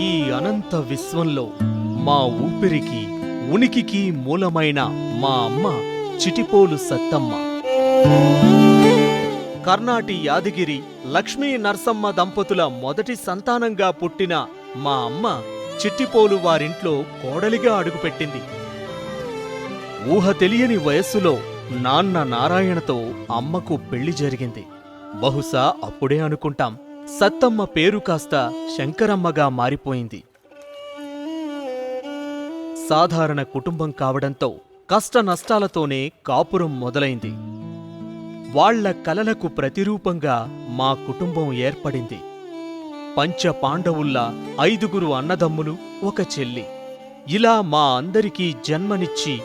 ఈ అనంత విశ్వంలో మా ఊపిరికి ఉనికికి మూలమైన మా అమ్మ చిటిపోలు సత్తమ్మ. కర్ణాటి యాదగిరి లక్ష్మీ నరసమ్మ దంపతుల మొదటి సంతానంగా పుట్టిన మా అమ్మ చిట్టిపోలు వారింట్లో కోడలిగా అడుగుపెట్టింది. ఊహ తెలియని వయస్సులో నాన్న నారాయణతో అమ్మకు పెళ్ళి జరిగింది. బహుశా అప్పుడే అనుకుంటాం. సత్తమ్మ పేరు కాస్త శంకరమ్మగా మారిపోయింది. సాధారణ కుటుంబం కావడంతో కష్ట నష్టాలతోనే కాపురం మొదలైంది. వాళ్ళ కలలకు ప్రతిరూపంగా మా కుటుంబం ఏర్పడింది. పంచ పాండవుల్లా ఐదుగురు అన్నదమ్ములు ఒక చెల్లి. ఇలా మా అందరికీ జన్మనిచ్చి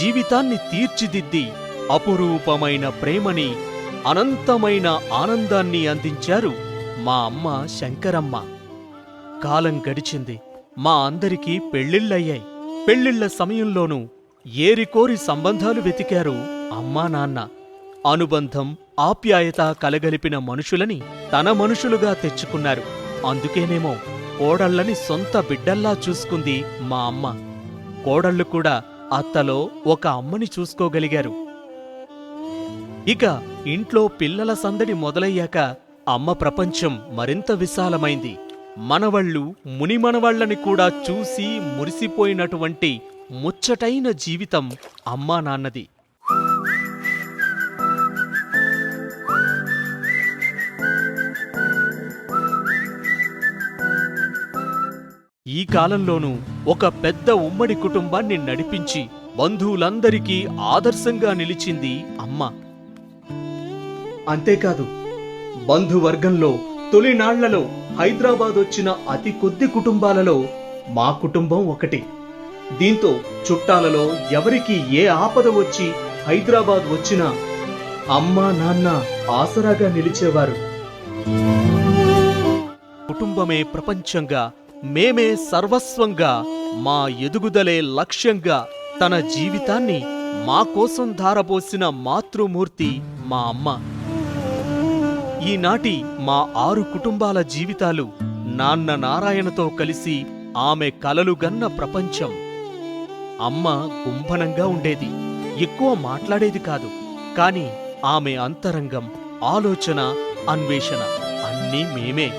జీవితాన్ని తీర్చిదిద్ది అపురూపమైన ప్రేమని అనంతమైన ఆనందాన్ని అందించారు మా అమ్మ శంకరమ్మ. కాలం గడిచింది. మా అందరికీ పెళ్ళిళ్ళయ్యాయి. పెళ్ళిళ్ళ సమయంలోనూ ఏరికోరి సంబంధాలు వెతికారు అమ్మా నాన్న. అనుబంధం ఆప్యాయత కలగలిపిన మనుషులని తన మనుషులుగా తెచ్చుకున్నారు. అందుకేనేమో కోడళ్ళని సొంత బిడ్డల్లా చూసుకుంది మా అమ్మ. కోడళ్ళు కూడా అత్తలో ఒక అమ్మని చూసుకోగలిగారు. ఇక ఇంట్లో పిల్లల సందడి మొదలయ్యాక అమ్మ ప్రపంచం మరింత విశాలమైంది. మనవళ్ళు మునిమనవళ్ళని కూడా చూసి మురిసిపోయినటువంటి ముచ్చటైన జీవితం అమ్మా నాన్నది. ఈ కాలంలోనూ ఒక పెద్ద ఉమ్మడి కుటుంబాన్ని నడిపించి బంధువులందరికీ ఆదర్శంగా నిలిచింది అమ్మ. అంతేకాదు బంధువర్గంలో తొలినాళ్ళలో హైదరాబాద్ వచ్చిన అతి కొద్ది కుటుంబాలలో మా కుటుంబం ఒకటి. దీంతో చుట్టాలలో ఎవరికి ఏ ఆపద వచ్చి హైదరాబాద్ వచ్చినా అమ్మా నాన్న ఆసరాగా నిలిచేవారు. కుటుంబమే ప్రపంచంగా మేమే సర్వస్వంగా మా ఎదుగుదలే లక్ష్యంగా తన జీవితాన్ని మా కోసం ధారపోసిన మాతృమూర్తి మా అమ్మ. ఈనాటి మా ఆరు కుటుంబాల జీవితాలు నాన్న నారాయణతో కలిసి ఆమె కలలుగన్న ప్రపంచం. అమ్మ గుంభనంగా ఉండేది ఎక్కువ మాట్లాడేది కాదు కాని ఆమె అంతరంగం ఆలోచన అన్వేషణ అన్నీ మేమే.